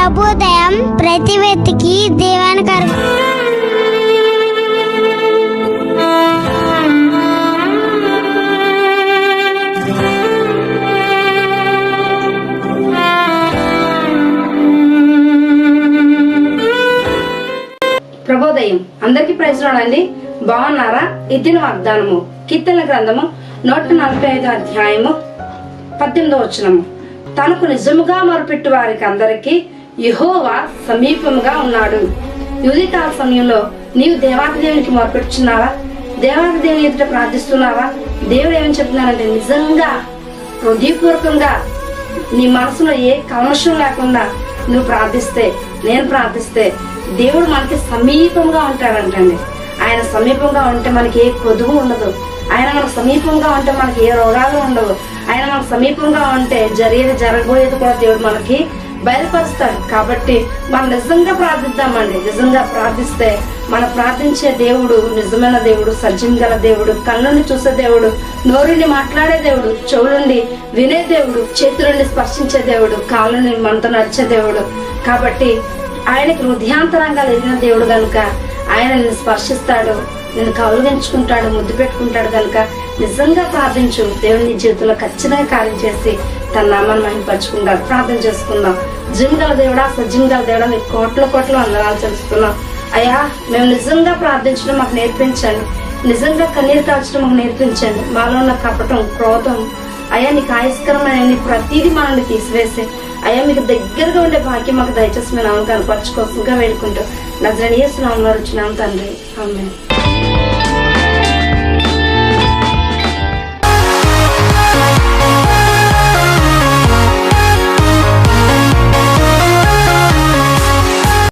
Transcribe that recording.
ప్రతి వ్యక్తికి దేవానికి ప్రభోదయం అందరికీ ప్రశ్నలండి బాగున్నారా? ఇద్దిన వాగ్దానము కీర్తన గ్రంథము నూట నలభై ఐదు అధ్యాయము పద్దెనిమిదో వచనము. తనకు నిజముగా మొరపెట్టు వారికి అందరికీ యహోవా సమీపంగా ఉన్నాడు. యుదికాల సమయంలో నీవు దేవాతి దేవునికి మొరపెట్టుచున్నావా? దేవాతి దేవుని ఎదుట ప్రార్థిస్తున్నావా? దేవుడు ఏమని చెప్తున్నారంటే నిజంగా హృదయపూర్వకంగా నీ మనసులో ఏ కల్మషం లేకుండా నువ్వు ప్రార్థిస్తే నేను ప్రార్థిస్తే దేవుడు మనకి సమీపంగా ఉంటాడంటండి. ఆయన సమీపంగా ఉంటే మనకి ఏ కొదువు ఉండదు. ఆయన మనకు సమీపంగా ఉంటే మనకి ఏ రోగాలు ఉండవు. ఆయన మనకు సమీపంగా ఉంటే జరిగేది జరగబోయేది కూడా దేవుడు మనకి బయలుపరుస్తాడు కాబట్టి మనం నిజంగా ప్రార్థిద్దామండి. నిజంగా ప్రార్థిస్తే మనం ప్రార్థించే దేవుడు నిజమైన దేవుడు సజ్జం గల దేవుడు కళ్ళని చూసే దేవుడు నోరుని మాట్లాడే దేవుడు చెవులుండి వినే దేవుడు చేతులుండి స్పర్శించే దేవుడు కాళ్ళని మనతో నడిచే దేవుడు. కాబట్టి ఆయనకి హృదయాంతరంగా లేచిన దేవుడు కనుక ఆయన నిన్ను స్పర్శిస్తాడు నేను కౌలుగించుకుంటాడు ముద్దు పెట్టుకుంటాడు కనుక నిజంగా ప్రార్థించు. దేవుని జీవితంలో ఖచ్చితంగా కార్యం చేసి తన నామాన్ని మహింపరచుకుంటాడు ప్రార్థన చేసుకుందాం. జిమ్ గల దేవుడా సజ్జిమ్ గల దేవుడా మీకు కోట్ల కోట్ల వందనాలు తెలుసుకున్నాం అయ్యా మేము నిజంగా ప్రార్థించడం మాకు నేర్పించండి. నిజంగా కన్నీరు కాల్చడం మాకు నేర్పించండి. మాలో ఉన్న కపటం క్రోధం అయ్యా నీకు ఆయస్కరమైన ప్రతిదీ మనల్ని తీసివేసి అయ్యా మీకు దగ్గరగా ఉండే భాగ్యం మాకు దయచేసి మేము కనపరచుకోసంగా వేడుకుంటూ. జనీయ స్నాము వచ్చినాం తండ్రి. అమ్మే